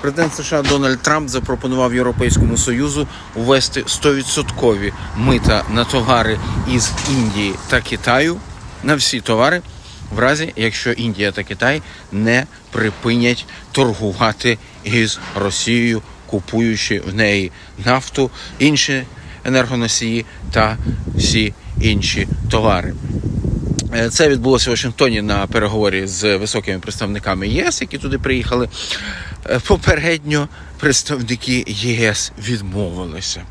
Президент США Дональд Трамп запропонував Європейському Союзу ввести 100% мита на товари із Індії та Китаю на всі товари, в разі якщо Індія та Китай не припинять торгувати із Росією, купуючи в неї нафту, інші енергоносії та всі інші товари. Е, Це відбулося в Вашингтоні на переговорі з високими представниками ЄС, які туди приїхали. Е, Попередньо представники ЄС відмовилися.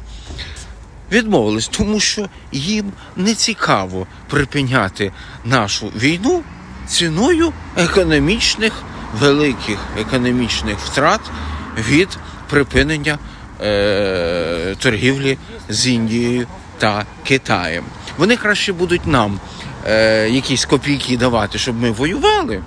Відмовились, тому що їм не цікаво припиняти нашу війну ціною економічних великих економічних втрат від припинення е, торгівлі з Індією та Китаєм. Вони краще будуть нам е, якісь копійки давати, щоб ми воювали.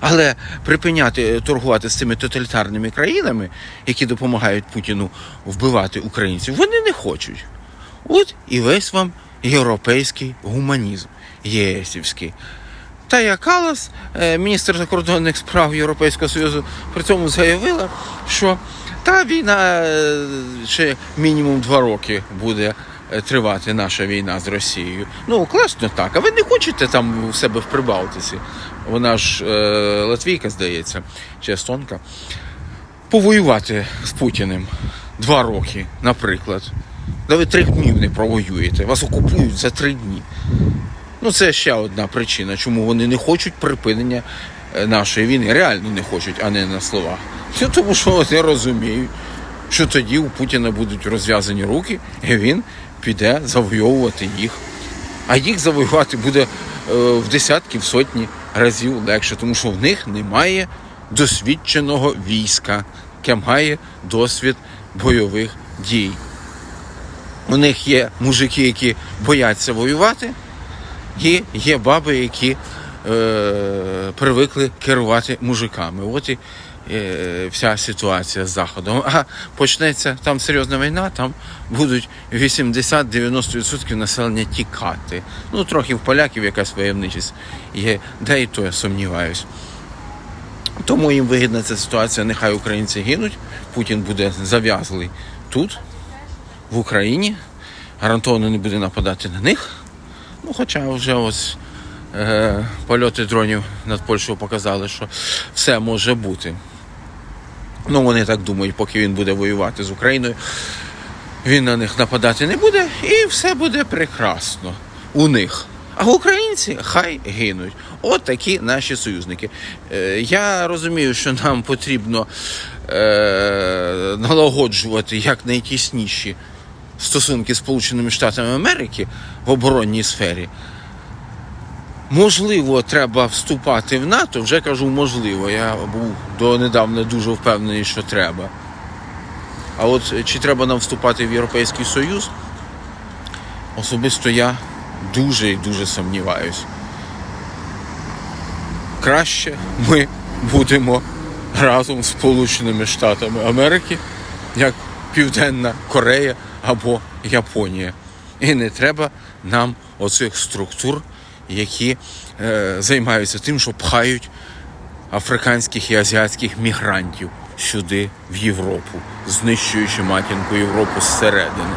Але припиняти торгувати з цими тоталітарними країнами, які допомагають Путіну вбивати українців, вони не хочуть. От і весь вам європейський гуманізм єсівський. Тая Калас, е, міністр закордонних справ Європейського Союзу, при цьому заявила, що та війна е, ще мінімум два роки буде е, тривати наша війна з Росією. Ну, класно так. А ви не хочете там у себе в Прибалтиці? Вона ж е, Латвійка, здається, чи Естонка, повоювати з Путіним два роки, наприклад. Да ви три дні не провоюєте, вас окупують за три дні. Ну, це ще одна причина, чому вони не хочуть припинення е, нашої війни. Реально не хочуть, а не на словах. Ну, тому що вони розуміють, що тоді у Путіна будуть розв'язані руки, і він піде завойовувати їх. А їх завоювати буде е, в десятки, в сотні разів легше, тому що в них немає досвідченого війська, яке має досвід бойових дій. У них є мужики, які бояться воювати, і є баби, які е, привикли керувати мужиками. От і вся ситуація з Заходом. А почнеться там серйозна війна, там будуть 80-90% населення тікати. Ну, трохи в поляків якась войовничість є, де і то я сумніваюсь. Тому їм вигідна ця ситуація, нехай українці гинуть, Путін буде зав'язлий тут, в Україні, гарантовано не буде нападати на них. Ну, хоча вже ось е, польоти дронів над Польщею показали, що все може бути. Ну, вони так думають, поки він буде воювати з Україною, він на них нападати не буде, і все буде прекрасно у них. А українці хай гинуть. От такі наші союзники. Е, я розумію, що нам потрібно е, налагоджувати якнайтісніші стосунки з Сполученими Штатами Америки в оборонній сфері. Можливо, треба вступати в НАТО. Вже кажу, можливо. Я був донедавна дуже впевнений, що треба. А от чи треба нам вступати в Європейський Союз? Особисто я дуже і дуже сумніваюсь. Краще ми будемо разом з Сполученими Штатами Америки, як Південна Корея або Японія. І не треба нам оцих структур, які е, займаються тим, що пхають африканських і азіатських мігрантів сюди, в Європу, знищуючи матінку Європу зсередини.